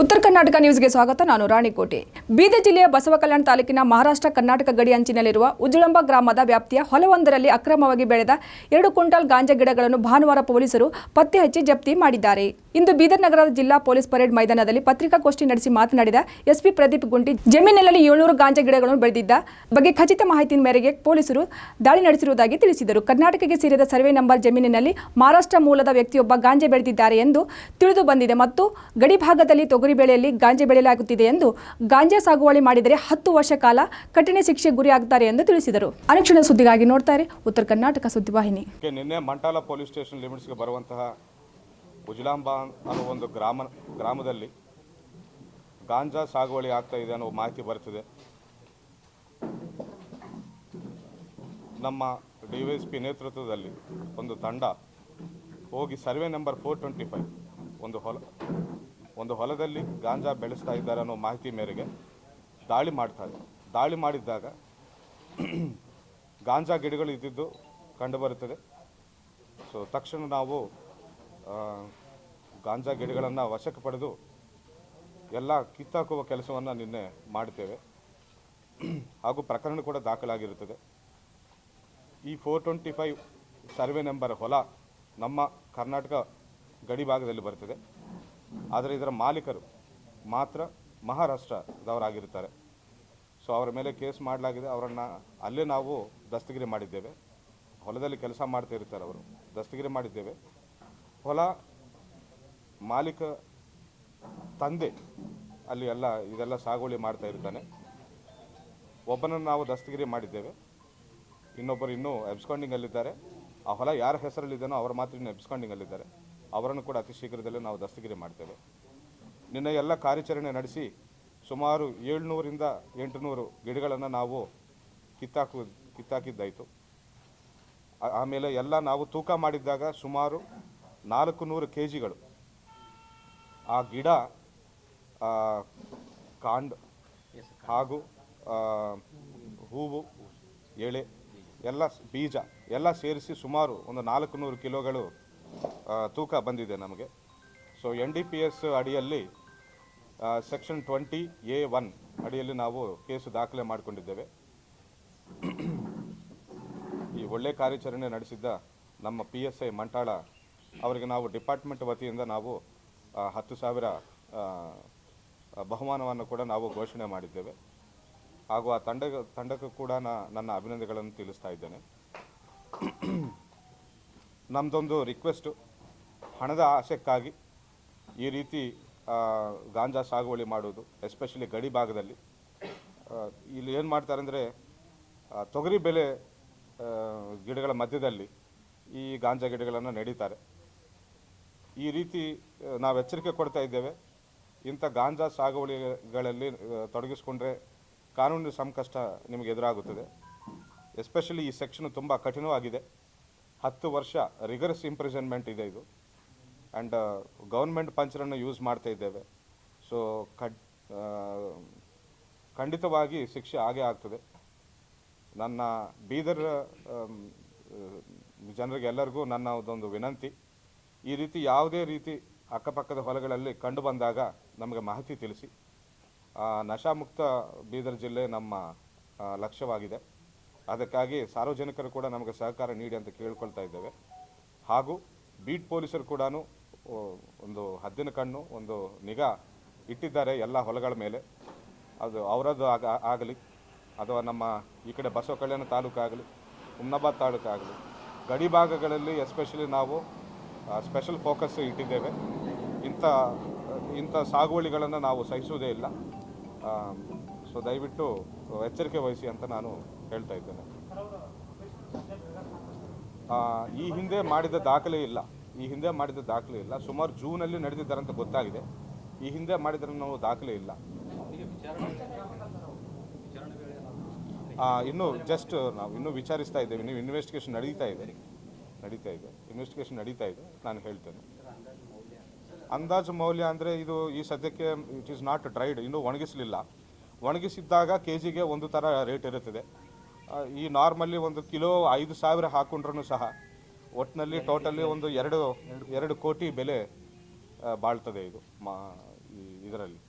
ಉತ್ತರ ಕರ್ನಾಟಕ ನ್ಯೂಸ್ಗೆ ಸ್ವಾಗತ. ನಾನು ರಾಣಿಕೋಟೆ. ಬೀದರ್ ಜಿಲ್ಲೆಯ ಬಸವಕಲ್ಯಾಣ ತಾಲೂಕಿನ ಮಹಾರಾಷ್ಟ್ರ ಕರ್ನಾಟಕ ಗಡಿ ಅಂಚಿನಲ್ಲಿರುವ ಉಜುಳಂಬ ಗ್ರಾಮದ ವ್ಯಾಪ್ತಿಯ ಹೊಲವೊಂದರಲ್ಲಿ ಅಕ್ರಮವಾಗಿ ಬೆಳೆದ ಎರಡು ಕ್ವಿಂಟಾಲ್ ಗಾಂಜಾ ಗಿಡಗಳನ್ನು ಭಾನುವಾರ ಪೊಲೀಸರು ಪತ್ತೆ ಹಚ್ಚಿ ಜಪ್ತಿ ಮಾಡಿದ್ದಾರೆ. ಇಂದು ಬೀದರ್ ನಗರದ ಜಿಲ್ಲಾ ಪೊಲೀಸ್ ಪರೇಡ್ ಮೈದಾನದಲ್ಲಿ ಪತ್ರಿಕಾಗೋಷ್ಠಿ ನಡೆಸಿ ಮಾತನಾಡಿದ ಎಸ್ಪಿ ಪ್ರದೀಪ್ ಗುಂಟಿ, ಜಮೀನಿನಲ್ಲಿ ಏಳ್ನೂರು ಗಾಂಜಾ ಗಿಡಗಳನ್ನು ಬೆಳೆದಿದ್ದ ಬಗ್ಗೆ ಖಚಿತ ಮಾಹಿತಿ ಮೇರೆಗೆ ಪೊಲೀಸರು ದಾಳಿ ನಡೆಸಿರುವುದಾಗಿ ತಿಳಿಸಿದರು. ಕರ್ನಾಟಕಕ್ಕೆ ಸೇರಿದ ಸರ್ವೆ ನಂಬರ್ ಜಮೀನಿನಲ್ಲಿ ಮಹಾರಾಷ್ಟ್ರ ಮೂಲದ ವ್ಯಕ್ತಿಯೊಬ್ಬ ಗಾಂಜೆ ಬೆಳೆದಿದ್ದಾರೆ ಎಂದು ತಿಳಿದು ಬಂದಿದೆ ಮತ್ತು ಗಡಿ ಭಾಗದಲ್ಲಿ ತೊಗರಿ ಬೆಳೆಯಲ್ಲಿ ಗಾಂಜಾ ಬೆಳೆಯಲಾಗುತ್ತಿದೆ ಎಂದು ಗಾಂಜಾ ಸಾಗುವಳಿ ಮಾಡಿದರೆ ಹತ್ತು ವರ್ಷ ಕಾಲ ಕಠಿಣ ಶಿಕ್ಷೆ ಗುರಿಯಾಗುತ್ತಾರೆ ಎಂದು ತಿಳಿಸಿದರು. ಅನುಕ್ಷಣ ಸುದ್ದಿಗಾಗಿ ನೋಡ್ತಾರೆ ಉತ್ತರ ಕರ್ನಾಟಕ ಸುದ್ದಿವಾಹಿನಿ ನಿನ್ನೆ ಮಂಟಾಲ ಪೊಲೀಸ್ ಸ್ಟೇಷನ್ ಲಿಮಿಟ್ಸ್ಗೆ ಬರುವಂತಹ ಉಜ್ಲಾಂಬಾ ಅನ್ನೋ ಒಂದು ಗ್ರಾಮ, ಗ್ರಾಮದಲ್ಲಿ ಗಾಂಜಾ ಸಾಗುವಳಿ ಆಗ್ತಾ ಇದೆ ಅನ್ನೋ ಮಾಹಿತಿ ಬರ್ತಿದೆ ನಮ್ಮ ಡಿ ನೇತೃತ್ವದಲ್ಲಿ ಒಂದು ತಂಡ ಹೋಗಿ survey number four twenty five ಒಂದು ಹೊಲ ಒಂದು ಹೊಲದಲ್ಲಿ ಗಾಂಜಾ ಬೆಳೆಸ್ತಾ ಇದ್ದಾರೆ ಅನ್ನೋ ಮಾಹಿತಿ ಮೇರೆಗೆ ದಾಳಿ ಮಾಡ್ತಾರೆ ದಾಳಿ ಮಾಡಿದ್ದಾಗ ಗಾಂಜಾ ಗಿಡಗಳು ಇದ್ದಿದ್ದು ಕಂಡುಬರುತ್ತದೆ. ಸೊ ತಕ್ಷಣ ನಾವು ಗಾಂಜಾ ಗಿಡಗಳನ್ನು ವಶಕ್ಕೆ ಪಡೆದು ಎಲ್ಲ ಕಿತ್ತಾಕುವ ಕೆಲಸವನ್ನು ನಿನ್ನೆ ಮಾಡ್ತೇವೆ ಹಾಗೂ ಪ್ರಕರಣ ಕೂಡ ದಾಖಲಾಗಿರುತ್ತದೆ. ಈ four twenty five survey number ಹೊಲ ನಮ್ಮ ಕರ್ನಾಟಕ ಗಡಿ ಭಾಗದಲ್ಲಿ ಬರ್ತದೆ. ಆದರೆ ಇದರ ಮಾಲೀಕರು ಮಾತ್ರ ಮಹಾರಾಷ್ಟ್ರದವರಾಗಿರುತ್ತಾರೆ. ಸೊ ಅವರ ಮೇಲೆ ಕೇಸ್ ಮಾಡಲಾಗಿದೆ. ಅವರನ್ನು ಅಲ್ಲೇ ನಾವು ದಸ್ತಗಿರಿ ಮಾಡಿದ್ದೇವೆ. ಹೊಲದಲ್ಲಿ ಕೆಲಸ ಮಾಡ್ತಾ ಇರ್ತಾರೆ ಅವರು. ದಸ್ತಗಿರಿ ಮಾಡಿದ್ದೇವೆ. ಹೊಲ ಮಾಲೀಕ ತಂದೆ ಅಲ್ಲಿ ಎಲ್ಲ ಇದೆಲ್ಲ ಸಾಗುವಳಿ ಮಾಡ್ತಾ ಇರ್ತಾನೆ. ಒಬ್ಬನನ್ನು ನಾವು ದಸ್ತಗಿರಿ ಮಾಡಿದ್ದೇವೆ. ಇನ್ನೊಬ್ಬರು ಇನ್ನೂ ಎಬ್ಸ್ಕೌಂಡಿಂಗಲ್ಲಿದ್ದಾರೆ ಆ ಹೊಲ ಯಾರ ಹೆಸರಲ್ಲಿದ್ದಾನೋ ಅವರು ಮಾತ್ರ ಇನ್ನು ಅಲ್ಲಿದ್ದಾರೆ. ಅವರನ್ನು ಕೂಡ ಅತಿ ಶೀಘ್ರದಲ್ಲೇ ನಾವು ದಸ್ತಗಿರಿ ಮಾಡ್ತೇವೆ. ನಿನ್ನೆ ಎಲ್ಲ ಕಾರ್ಯಾಚರಣೆ ನಡೆಸಿ ಸುಮಾರು ಏಳ್ನೂರಿಂದ ಎಂಟುನೂರು ಗಿಡಗಳನ್ನು ನಾವು ಕಿತ್ತಾಕು, ಕಿತ್ತಾಕಿದ್ದಾಯಿತು. ಆಮೇಲೆ ಎಲ್ಲ ನಾವು ತೂಕ ಮಾಡಿದ್ದಾಗ ಸುಮಾರು ನಾಲ್ಕು ನೂರು ಕೆ ಜಿಗಳು ಆ ಗಿಡ ಕಾಂಡ್ ಹಾಗೂ ಹೂವು, ಎಳೆ, ಎಲ್ಲ ಬೀಜ ಎಲ್ಲ ಸೇರಿಸಿ ಸುಮಾರು ಒಂದು ನಾಲ್ಕು ನೂರು ಕಿಲೋಗಳು ತೂಕ ಬಂದಿದೆ ನಮಗೆ. So N D P S ಅಡಿಯಲ್ಲಿ ಸೆಕ್ಷನ್ ಟ್ವೆಂಟಿ ಎ ಒನ್ ಅಡಿಯಲ್ಲಿ ನಾವು ಕೇಸು ದಾಖಲೆ ಮಾಡಿಕೊಂಡಿದ್ದೇವೆ. ಈ ಒಳ್ಳೆ ಕಾರ್ಯಾಚರಣೆ ನಡೆಸಿದ್ದ ನಮ್ಮ ಪಿ ಎಸ್ ಐ ಮಂಟಾಳ ಅವರಿಗೆ ನಾವು ಡಿಪಾರ್ಟ್ಮೆಂಟ್ ವತಿಯಿಂದ ನಾವು ಹತ್ತು ಸಾವಿರ ಬಹುಮಾನವನ್ನು ಕೂಡ ನಾವು ಘೋಷಣೆ ಮಾಡಿದ್ದೇವೆ. ಹಾಗೂ ಆ ತಂಡ ತಂಡಕ್ಕೂ ಕೂಡ ನನ್ನ ಅಭಿನಂದನೆಗಳನ್ನು ತಿಳಿಸ್ತಾ ಇದ್ದೇನೆ. ನಮ್ಮದೊಂದು ರಿಕ್ವೆಸ್ಟು ಹಣದ ಆಸೆಕ್ಕಾಗಿ ಈ ರೀತಿ ಗಾಂಜಾ ಸಾಗುವಳಿ ಮಾಡೋದು ಎಸ್ಪೆಷಲಿ ಗಡಿ ಭಾಗದಲ್ಲಿ. ಇಲ್ಲಿ ಏನು ಮಾಡ್ತಾರೆ ಅಂದರೆ ತೊಗರಿ ಬೆಲೆ ಗಿಡಗಳ ಮಧ್ಯದಲ್ಲಿ ಈ ಗಾಂಜಾ ಗಿಡಗಳನ್ನು ನೆಡೀತಾರೆ. ಈ ರೀತಿ ನಾವು ಎಚ್ಚರಿಕೆ ಕೊಡ್ತಾ ಇದ್ದೇವೆ. ಇಂಥ ಗಾಂಜಾ ಸಾಗುವಳಿಗಳಲ್ಲಿ ತೊಡಗಿಸ್ಕೊಂಡ್ರೆ ಕಾನೂನಿನ ಸಂಕಷ್ಟ ನಿಮಗೆ ಎದುರಾಗುತ್ತದೆ. ಎಸ್ಪೆಷಲಿ ಈ ಸೆಕ್ಷನ್ ತುಂಬ ಕಠಿಣವಾಗಿದೆ. ಹತ್ತು ವರ್ಷ ರಿಗರಸ್ ಇಂಪ್ರಿಸನ್ಮೆಂಟ್ ಇದೆ ಇದು. ಆ್ಯಂಡ್ ಗೌರ್ಮೆಂಟ್ ಪಂಚರನ್ನು ಯೂಸ್ ಮಾಡ್ತಾ ಇದ್ದೇವೆ. ಸೊ ಕಡ್ ಖಂಡಿತವಾಗಿ ಶಿಕ್ಷೆ ಆಗೇ ಆಗ್ತದೆ. ನನ್ನ ಬೀದರ್ ಜನರಿಗೆಲ್ಲರಿಗೂ ನನ್ನ ಅದೊಂದು ವಿನಂತಿ. ಈ ರೀತಿ ಯಾವುದೇ ರೀತಿ ಅಕ್ಕಪಕ್ಕದ ಹೊಲಗಳಲ್ಲಿ ಕಂಡು ಬಂದಾಗ ನಮಗೆ ಮಾಹಿತಿ ತಿಳಿಸಿ. ನಶಾಮುಕ್ತ ಬೀದರ್ ಜಿಲ್ಲೆ ನಮ್ಮ ಲಕ್ಷ್ಯವಾಗಿದೆ. ಅದಕ್ಕಾಗಿ ಸಾರ್ವಜನಿಕರು ಕೂಡ ನಮಗೆ ಸಹಕಾರ ನೀಡಿ ಅಂತ ಕೇಳ್ಕೊಳ್ತಾ ಇದ್ದೇವೆ. ಹಾಗೂ ಬೀಟ್ ಪೊಲೀಸರು ಕೂಡ ಒಂದು ಹದ್ದಿನ ಕಣ್ಣು, ಒಂದು ನಿಗಾ ಇಟ್ಟಿದ್ದಾರೆ ಎಲ್ಲ ಹೊಲಗಳ ಮೇಲೆ. ಅದು ಅವರದ್ದು ಆಗ, ಆಗಲಿ, ಅಥವಾ ನಮ್ಮ ಈ ಕಡೆ ಬಸವ ಕಲ್ಯಾಣ ತಾಲೂಕಾಗಲಿ ಹುಮ್ನಾಬಾದ್ ತಾಲೂಕಾಗಲಿ ಗಡಿ ಭಾಗಗಳಲ್ಲಿ ಎಸ್ಪೆಷಲಿ ನಾವು ಸ್ಪೆಷಲ್ ಫೋಕಸ್ ಇಟ್ಟಿದ್ದೇವೆ. ಇಂಥ ಇಂಥ ಸಾಗುವಳಿಗಳನ್ನು ನಾವು ಸಹಿಸುವುದೇ ಇಲ್ಲ. ಸೊ ದಯವಿಟ್ಟು ಎಚ್ಚರಿಕೆ ವಹಿಸಿ ಅಂತ ನಾನು ಹೇಳ್ತಾ ಇದ್ದೇನೆ. ಈ ಹಿಂದೆ ಮಾಡಿದ ದಾಖಲೆ ಇಲ್ಲ. ಈ ಹಿಂದೆ ಮಾಡಿದ ದಾಖಲೆ ಇಲ್ಲ. ಸುಮಾರು ಜೂನಲ್ಲಿ ನಡೆದಿದ್ದಾರೆ ಅಂತ ಗೊತ್ತಾಗಿದೆ. ಈ ಹಿಂದೆ ಮಾಡಿದ್ರೆ ನಾವು ದಾಖಲೆ ಇಲ್ಲ. ಇನ್ನು ಜಸ್ಟ್ ನಾವು ಇನ್ನೂ ವಿಚಾರಿಸ್ತಾ ಇದ್ದೇವೆ. ನೀವು ಇನ್ವೆಸ್ಟಿಗೇಷನ್ ನಡೀತಾ ಇದೆ. ನಡೀತಾ ಇದೆ. ಇನ್ವೆಸ್ಟಿಗೇಷನ್ ನಡೀತಾ ಇದೆ. ನಾನು ಹೇಳ್ತೇನೆ. ಅಂದಾಜು ಮೌಲ್ಯ ಅಂದರೆ ಇದು ಈ ಸದ್ಯಕ್ಕೆ ಇಟ್ ಈಸ್ ನಾಟ್ ಡ್ರೈಡ್ ಇನ್ನೂ ಒಣಗಿಸಲಿಲ್ಲ. ಒಣಗಿಸಿದ್ದಾಗ ಕೆ ಜಿಗೆ ಒಂದು ಥರ ರೇಟ್ ಇರುತ್ತದೆ. ಈ ನಾರ್ಮಲ್ಲಿ ಒಂದು ಕಿಲೋ ಐದು ಸಾವಿರ ಹಾಕೊಂಡ್ರೂ ಸಹ ಒಟ್ಟಿನಲ್ಲಿ ಟೋಟಲಿ ಒಂದು ಎರಡು ಎರಡು ಕೋಟಿ ಬೆಲೆ ಬಾಳ್ತದೆ ಇದು ಮಾ ಇದರಲ್ಲಿ.